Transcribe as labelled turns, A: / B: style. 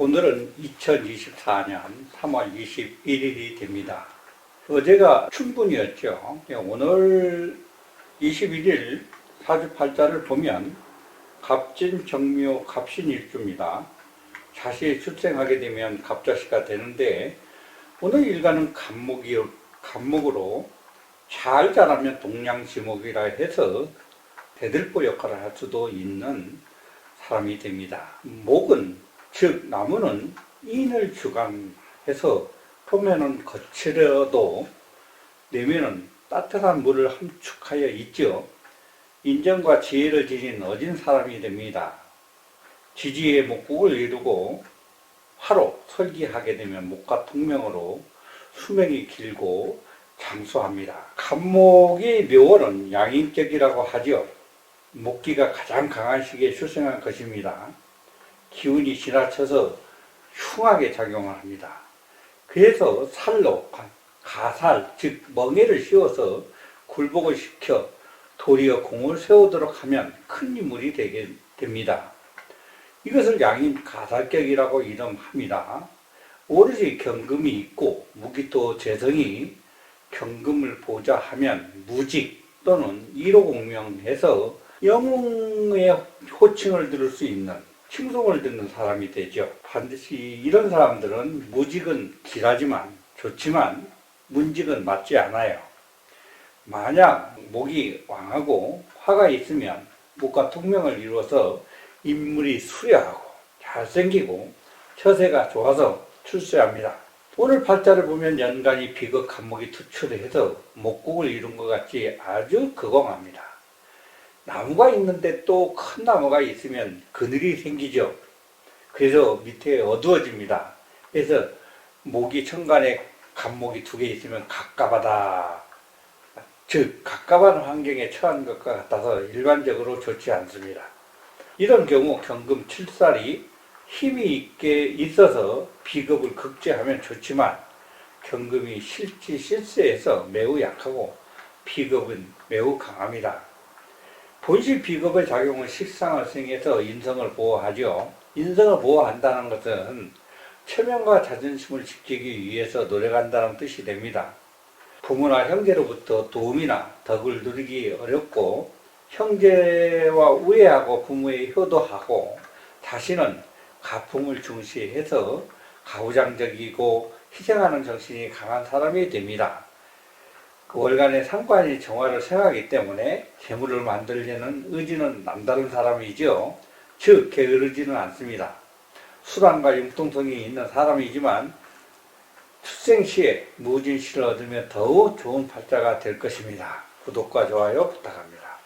A: 오늘은 2024년 3월 21일이 됩니다. 어제가 춘분이었죠. 예, 오늘 21일 사주팔자를 보면 갑진, 정묘, 갑신일주입니다. 자식이 출생하게 되면 갑자시가 되는데 오늘 일간은 갑목이, 갑목으로 잘 자라면 동양지목이라 해서 대들보 역할을 할 수도 있는 사람이 됩니다. 목은 즉 나무는 인을 주관해서 표면은 거칠어도 내면은 따뜻한 물을 함축하여 있죠. 인정과 지혜를 지닌 어진 사람이 됩니다. 지지의 목국을 이루고 화로 설기하게 되면 목과 통명으로 수명이 길고 장수합니다. 간목이 묘월은 양인격이라고 하죠. 목기가 가장 강한 시기에 출생한 것입니다. 기운이 지나쳐서 흉하게 작용을 합니다. 그래서 살로 가살, 즉 멍에를 씌워서 굴복을 시켜 도리어 공을 세우도록 하면 큰 인물이 되게 됩니다. 이것을 양인 가살격이라고 이름합니다. 오로지 경금이 있고 무기토 재성이 경금을 보자 하면 무직 또는 일호공명해서 영웅의 호칭을 들을 수 있는 칭송을 듣는 사람이 되죠. 반드시 이런 사람들은 무직은 길하지만 좋지만 문직은 맞지 않아요. 만약 목이 왕하고 화가 있으면 목과 통명을 이루어서 인물이 수려하고 잘생기고 처세가 좋아서 출세합니다. 오늘 팔자를 보면 연간이 비극 간목이 투출해서 목국을 이룬 것 같이 아주 거공합니다. 나무가 있는데 또 큰 나무가 있으면 그늘이 생기죠. 그래서 밑에 어두워집니다. 그래서 목이 천간에 간목이 두 개 있으면 갑갑하다. 즉 갑갑한 환경에 처한 것과 같아서 일반적으로 좋지 않습니다. 이런 경우 경금 칠살이 힘이 있게 있어서 비겁을 극제하면 좋지만 경금이 실지 실세에서 매우 약하고 비겁은 매우 강합니다. 본실 비겁의 작용은 식상을 생해서 인성을 보호하죠. 인성을 보호한다는 것은 체면과 자존심을 지키기 위해서 노력한다는 뜻이 됩니다. 부모나 형제로부터 도움이나 덕을 누리기 어렵고 형제와 우애하고 부모의 효도하고 자신은 가풍을 중시해서 가부장적이고 희생하는 정신이 강한 사람이 됩니다. 그 월간의 상관이 정화를 생하기 때문에 재물을 만들려는 의지는 남다른 사람이죠. 즉 게으르지는 않습니다. 수단과 융통성이 있는 사람이지만 출생 시에 무진시를 얻으면 더욱 좋은 팔자가 될 것입니다. 구독과 좋아요 부탁합니다.